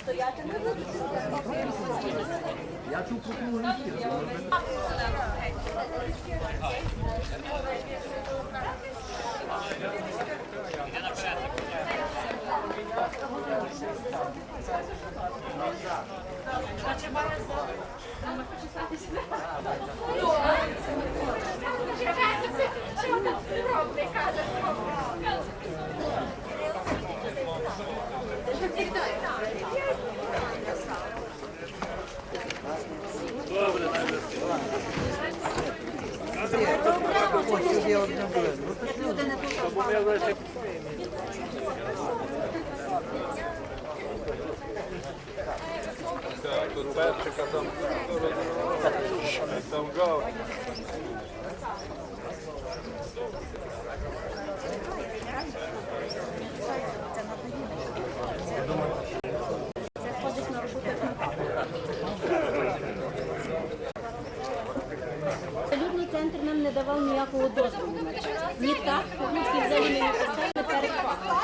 Стояти не буде. Я чув про кругленький. Так, Валютний центр нам не давав ніякого дозволу. Ні так, взагалі не поставили перед фактом.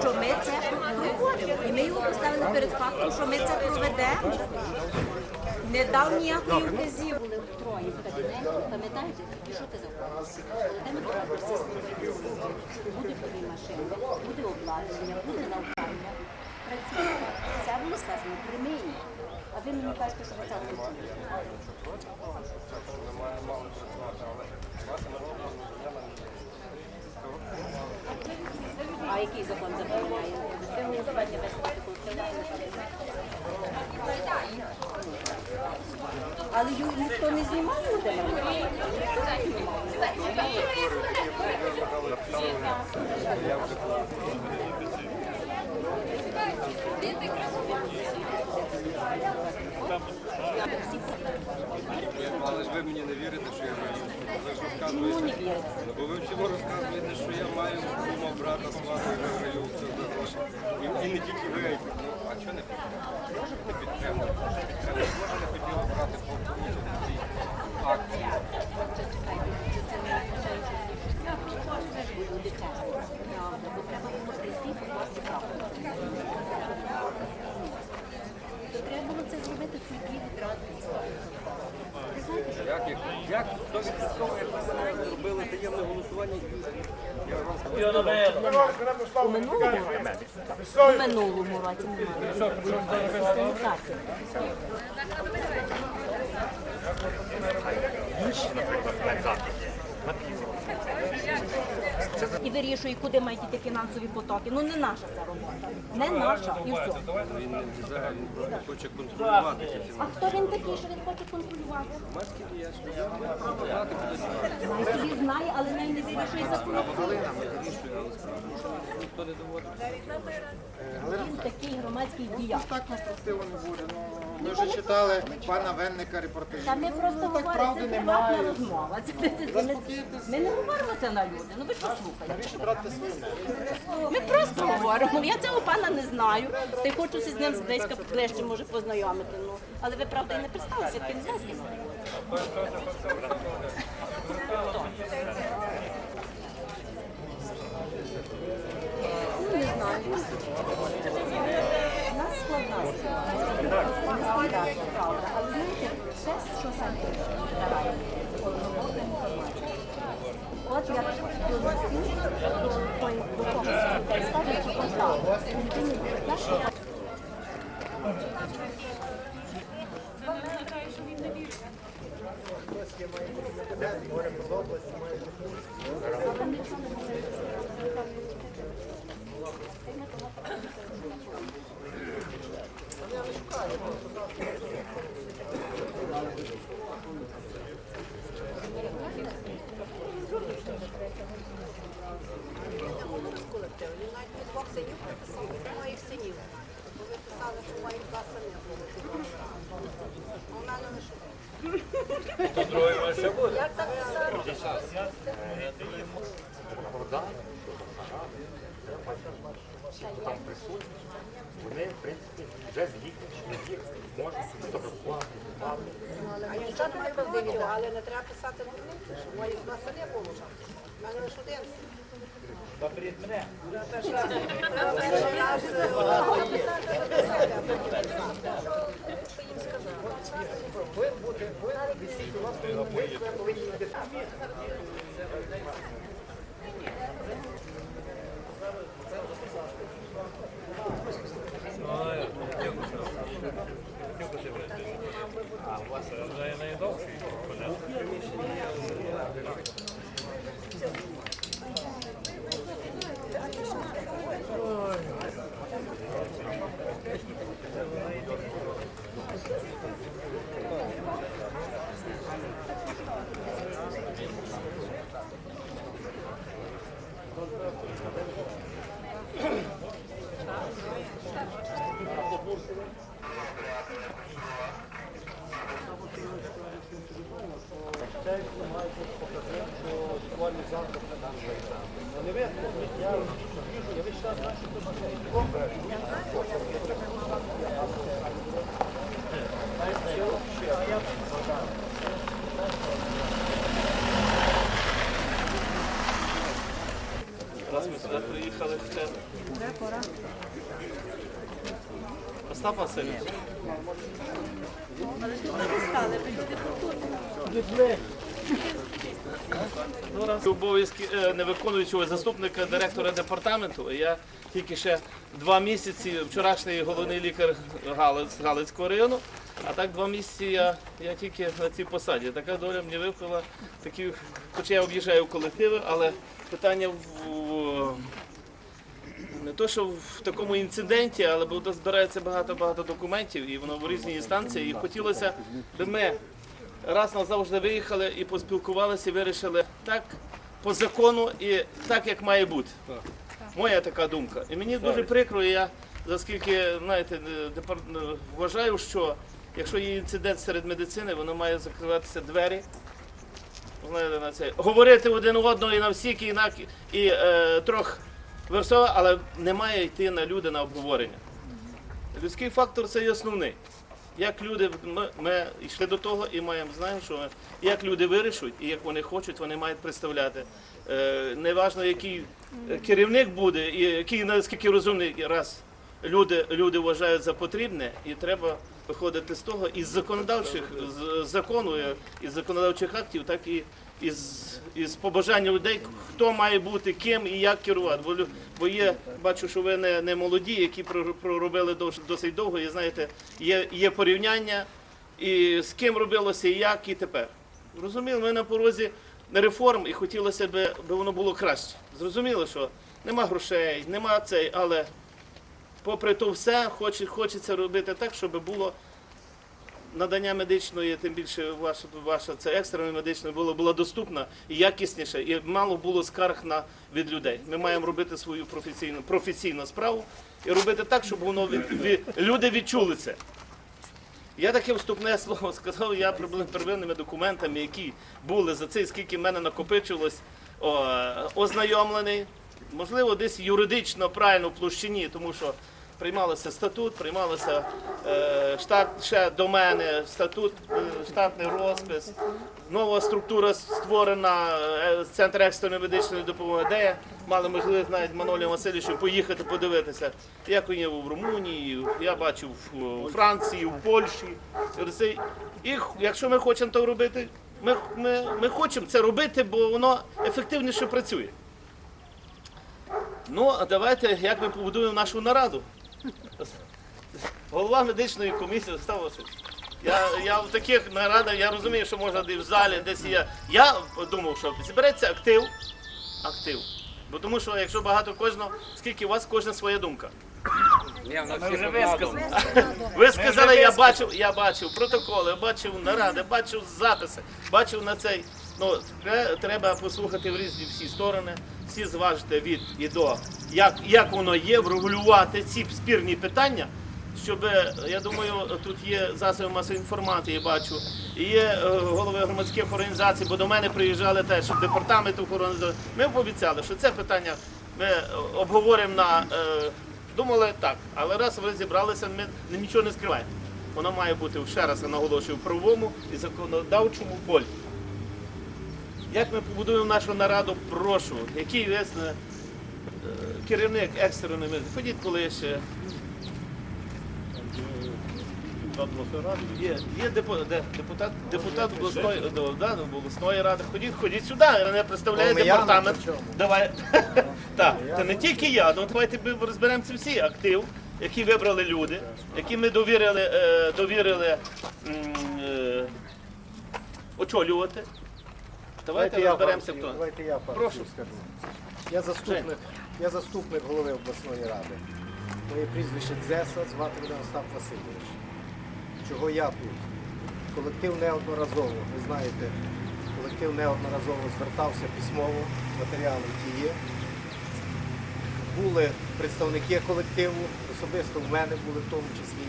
Що ми це проводимо. І ми його поставили перед фактом, що ми це проведемо. Не дав ніякої вказівки. Були троє в кабінеті, пам'ятаєте? І що ти заходиш? Де ми все Буде тобі машина, буде обладнання, буде навчання. Працює. Це було сказано при мені. А ви мені кажете, що це хотіли. А який закон забороняє? Але ю- ніхто не знімає буде? Але ж ви мені не вірите, що я маю. Ви ж розказуєте. Бо ви всього розказуєте, що я маю мого брата свого і виграю все за гроші. І, і не тільки ви. Ну, а чого не підтримуєте? Не підтримуєте. Може не хотіла брати по цій акції. Треба було і це зробити відразу. Ви знаєте, що Як, як, як 100% як ви зробили таємне голосування? Скажу. У минулому році, у минулому році немає. І вирішує, куди мають йти фінансові потоки. Ну не наша ця робота. Не наша. І все. Він взагалі просто хоче контролювати ці А хто він такий, що він хоче контролювати? Я маю право знати, куди Знає собі знає, але неї не вирішує закон. вирішую, але справді ніхто не доводить. Він такий громадський діяч. Так конструктивно не буде. Ну, ми вже читали пана Венника репортажі. Та ми просто Ну, так говоримо, правди це немає. приватна розмова. Це, це, це, ми, ми не говоримо це на люди. Ну ви що слухаєте? Більше брати свинне. Ми просто говоримо. Я цього пана не знаю. Та й хочуся з ним близько ближче може познайомити. Ну але ви правда і не представилися, як він з нас Ну, не знаю. Нас складна ситуація. Правда. Але знаєте, ще що саме давай. От я до когось людей скажу, що Людині я двох синів приписали, моїх синів. Бо ви писали, що мають два сини були. А в мене лише. Як так писали? хто там присутні, вони, в принципі, вже згідні, що їх можна фотографувати. А якщо ти не правдиві, але не треба писати що мої два сини було. У мене лише один. син. Е, потім писати. Що їм сказати? Раз ми сюди приїхали ще. Остап Васильович. Раз обов'язки е, не виконуючого заступника директора департаменту. Я тільки ще два місяці, вчорашній головний лікар Галиць, Галицького району, а так два місяці я, я тільки на цій посаді. Така доля мені випала, такі, хоча я об'їжджаю колективи, але питання в, не то, що в такому інциденті, але буде збирається багато-багато документів, і воно в різні інстанції. І хотілося би ми раз назавжди виїхали і поспілкувалися, і вирішили так по закону і так, як має бути. Моя така думка. І мені дуже прикро, і я оскільки знаєте, е, е, вважаю, що якщо є інцидент серед медицини, воно має закриватися двері. Знаєте, на це говорити один одного і на всіх, і на і е, трохи версово, але не має йти на люди на обговорення. Людський фактор це є основний. Як люди, ми, ми йшли до того і маємо знаємо, що як люди вирішують і як вони хочуть, вони мають представляти. Е, неважно, який керівник буде, і який наскільки розумний раз люди, люди вважають за потрібне, і треба виходити з того із законодавчих з закону, із законодавчих актів, так і із, із побажання людей, хто має бути ким і як керувати. Бо, бо є, бачу, що ви не, не молоді, які прор- проробили дос- досить довго, і знаєте, є, є порівняння і з ким робилося, і як, і тепер. Розуміло, ми на порозі реформ і хотілося б, би воно було краще. Зрозуміло, що нема грошей, нема цей, але попри то все, хоче- хочеться робити так, щоб було надання медичної, тим більше ваша, ваша це екстреної медичної було, була доступна і якісніше, і мало було скарг на від людей. Ми маємо робити свою професійну, професійну справу і робити так, щоб воно від, від, люди відчули це. Я таке вступне слово сказав, я первинними документами, які були за це, скільки в мене накопичилось, о, ознайомлений. Можливо, десь юридично правильно в площині, тому що приймалося статут, приймалося е, штат ще до мене, статут, е, штатний розпис, нова структура створена, е, центр екстреної медичної допомоги, де мали можливість навіть Манолію Васильовичу поїхати подивитися, як є в Румунії, я бачив в у Франції, в Польщі. І якщо ми хочемо то робити, ми, ми, ми хочемо це робити, бо воно ефективніше працює. Ну, а давайте як ми побудуємо нашу нараду. Голова медичної комісії Остап Васильович. Я, я в таких нарадах, я розумію, що можна десь в залі, десь є. Я думав, що збереться актив, актив. Бо тому що якщо багато кожного, скільки у вас кожна своя думка. Ми вже висказали. Ви сказали, я бачив, я бачив протоколи, бачив наради, бачив записи, бачив на цей. Ну, треба послухати в різні всі сторони, всі зважити від і до, як, як воно є, врегулювати ці спірні питання, щоб, е, я думаю, тут є засоби масової інформації, я бачу, і є е, голови громадських організацій, бо до мене приїжджали теж департамент охорони. здоров'я. Ми пообіцяли, що це питання ми е, обговоримо на думали так, але раз ви зібралися, ми нічого не скриваємо. Воно має бути, ще раз наголошую, в правовому і законодавчому полі. Як ми побудуємо нашу нараду, прошу, який весь е, керівник екстреної медицини, ходіть коли ще. Є, є депо- де, депутат, депутат обласної, да, обласної ради. Ходіть, ходіть сюди, не представляє департамент. Давай. Так, це не тільки я, ну давайте ми розберемося всі актив, які вибрали люди, які ми довірили, е, довірили е, очолювати. Давайте розберемося, хто. Давайте я пару Прошу. слів скажу. Я заступник, я заступник голови обласної ради. Моє прізвище Дзеса, звати мене Остап Васильович. Чого я тут? Колектив неодноразово, ви знаєте, колектив неодноразово звертався письмово, матеріали які є. Були представники колективу, особисто в мене були в тому числі.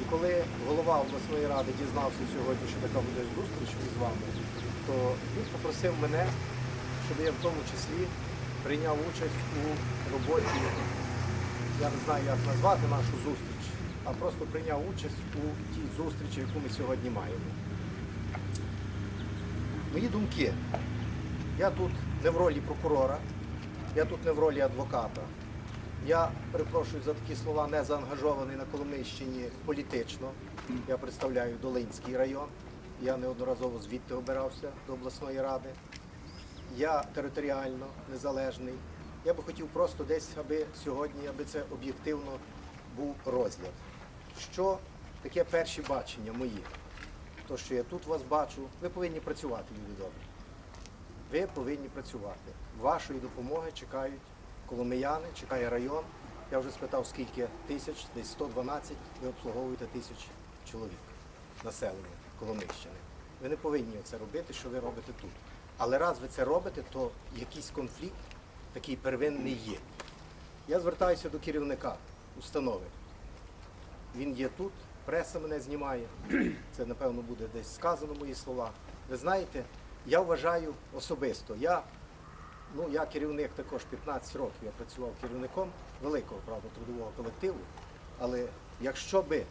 І коли голова обласної ради дізнався сьогодні, що така буде зустріч із вами, то він попросив мене, щоб я в тому числі прийняв участь у роботі, я не знаю, як назвати нашу зустріч, а просто прийняв участь у тій зустрічі, яку ми сьогодні маємо. Мої думки. Я тут не в ролі прокурора, я тут не в ролі адвоката. Я перепрошую за такі слова, не заангажований на Коломийщині політично. Я представляю Долинський район. Я неодноразово звідти обирався до обласної ради. Я територіально незалежний. Я би хотів просто десь, аби сьогодні, аби це об'єктивно був розгляд. Що таке перші бачення мої? То, що я тут вас бачу, ви повинні працювати, люди добрі. Ви повинні працювати. Вашої допомоги чекають коломияни, чекає район. Я вже спитав, скільки тисяч, десь 112, ви обслуговуєте тисяч чоловік населення Коломийщини. Ви не повинні це робити, що ви робите тут. Але раз ви це робите, то якийсь конфлікт такий первинний є. Я звертаюся до керівника установи. Він є тут, преса мене знімає. Це, напевно, буде десь сказано мої слова. Ви знаєте, я вважаю особисто, я, ну, я керівник також 15 років, я працював керівником великого правда, трудового колективу. Але якщо би,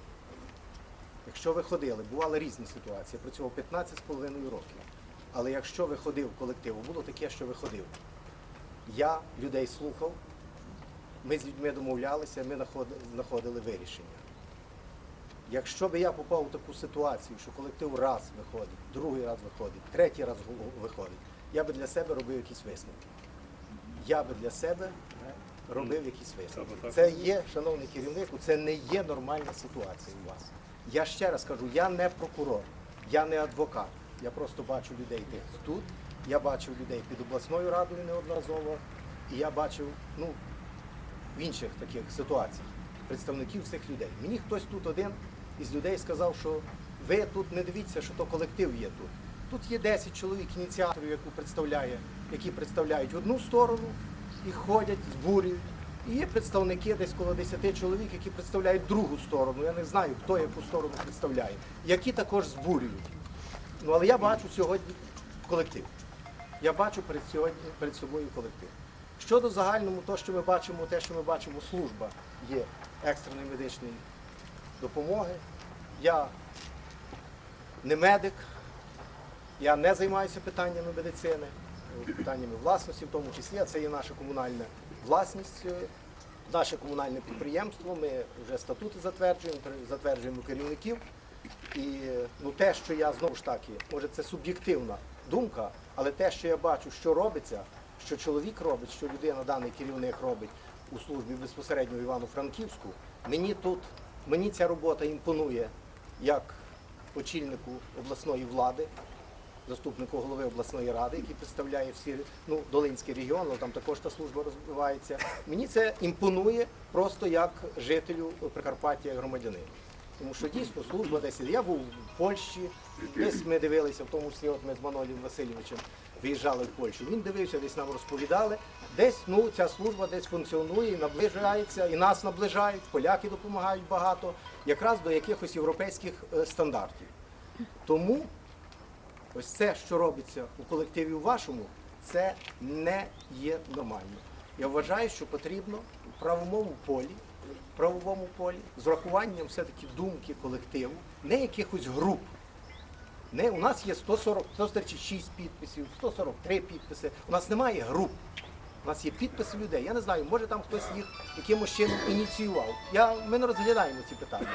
якщо ви ходили, бували різні ситуації, я працював 15 з половиною років. Але якщо виходив в колективу, було таке, що виходив. Я людей слухав, ми з людьми домовлялися, ми знаходили вирішення. Якщо би я попав у таку ситуацію, що колектив раз виходить, другий раз виходить, третій раз виходить, я би для себе робив якісь висновки. Я би для себе робив якісь висновки. Це є, шановний керівнику, це не є нормальна ситуація у вас. Я ще раз кажу, я не прокурор, я не адвокат. Я просто бачу людей тих тут, я бачив людей під обласною радою неодноразово, і я бачив, ну, в інших таких ситуаціях представників цих людей. Мені хтось тут один із людей сказав, що ви тут не дивіться, що то колектив є тут. Тут є 10 чоловік ініціаторів, які представляють одну сторону і ходять, збурюють. І є представники десь коло 10 чоловік, які представляють другу сторону. Я не знаю, хто яку сторону представляє, які також збурюють. Ну але я бачу сьогодні колектив. Я бачу перед сьогодні перед собою колектив. Щодо загальному, то, що ми бачимо, те, що ми бачимо, служба є екстреної медичної допомоги. Я не медик, я не займаюся питаннями медицини, питаннями власності, в тому числі, а це є наша комунальна власність, наше комунальне підприємство. Ми вже статути затверджуємо, затверджуємо керівників. І ну, те, що я знову ж таки, може це суб'єктивна думка, але те, що я бачу, що робиться, що чоловік робить, що людина, даний керівник робить у службі безпосередньо в Івано-Франківську, мені тут, мені ця робота імпонує як очільнику обласної влади, заступнику голови обласної ради, який представляє всі ну, Долинський регіон, але там також та служба розвивається. Мені це імпонує просто як жителю Прикарпаття, як громадянину. Тому що дійсно служба десь. Я був в Польщі, десь ми дивилися, в тому числі от ми з Манолієм Васильовичем виїжджали в Польщу. Він дивився, десь нам розповідали. Десь ну, ця служба десь функціонує, наближається, і нас наближають, поляки допомагають багато, якраз до якихось європейських е, стандартів. Тому ось це, що робиться у колективі у вашому, це не є нормально. Я вважаю, що потрібно у правовому полі правовому полі з урахуванням все-таки думки колективу, не якихось груп. Не, у нас є 140, 136 підписів, 143 підписи. У нас немає груп. У нас є підписи людей. Я не знаю, може там хтось їх якимось чином ініціював. Я, ми не розглядаємо ці питання.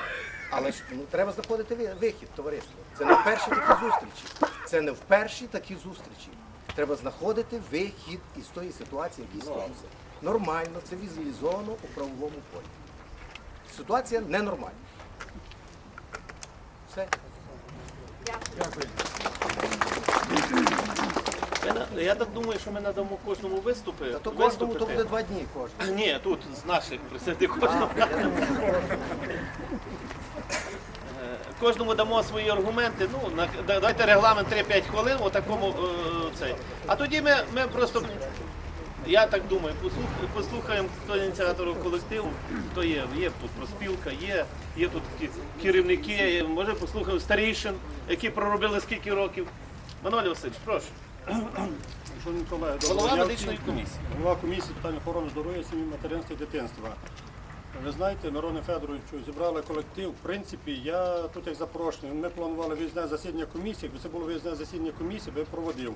Але ж ну, треба знаходити вихід, товариство. Це не вперші такі зустрічі. Це не вперші такі зустрічі. Треба знаходити вихід із тої ситуації, в якій склалася. Нормально, цивілізовано у правовому полі. Ситуація ненормальна. Все. Я, я так думаю, що ми надамо кожному виступи. Та то кожному то буде два дні кожен. Ні, тут з наших присяди кожному. Кожному дамо свої аргументи. Ну, на, да- дайте регламент 3-5 хвилин, у такому е, цей. А тоді ми, ми просто, я так думаю, послух- послухаємо, хто ініціатор колективу, хто є. Є тут проспілка, є, є тут керівники, може послухаємо старішин, які проробили скільки років. Манолі Васильович, прошу. Шановні колеги, Голова медичної комісії. Голова комісії питань охорони здоров'я, сім'ї, материнства і дитинства. Ви знаєте, Мироне Федоровичу, зібрали колектив. В принципі, я тут як запрошений. Ми планували виїзне засідання комісії. Якби це було виїзне засідання комісії, би проводив.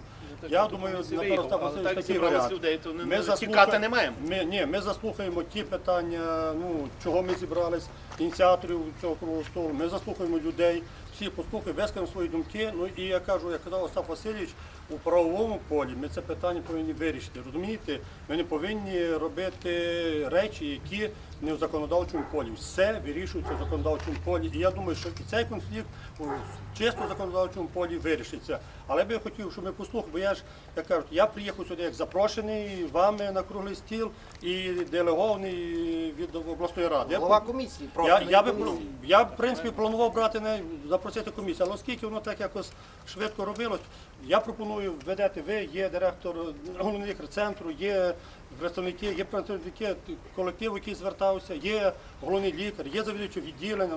Я думаю, комісії напевно, виїхав, Васильович такий варіант. людей, то не- не- тікати не маємо. Ми, ні, ми заслухаємо ті питання, ну, чого ми зібрались, ініціаторів цього круглого столу. Ми заслухаємо людей, всі послухаємо, вискажемо свої думки. Ну і я кажу, як казав Остап Васильович, у правовому полі ми це питання повинні вирішити. Розумієте, ми не повинні робити речі, які не в законодавчому полі. Все вирішується в законодавчому полі. І я думаю, що і цей конфлікт у чисто в законодавчому полі вирішиться. Але би я хотів, щоб ми послухали, бо я ж, як кажуть, я приїхав сюди як запрошений вами на круглий стіл і делегований від обласної ради. Голова комісії. я, я, би, я, в принципі, планував брати не запросити комісію, але оскільки воно так якось швидко робилось, я пропоную введете, ви, є директор головний лікар центру, є представники, є представники колективу, який звертався, є головний лікар, є завідувачі відділення.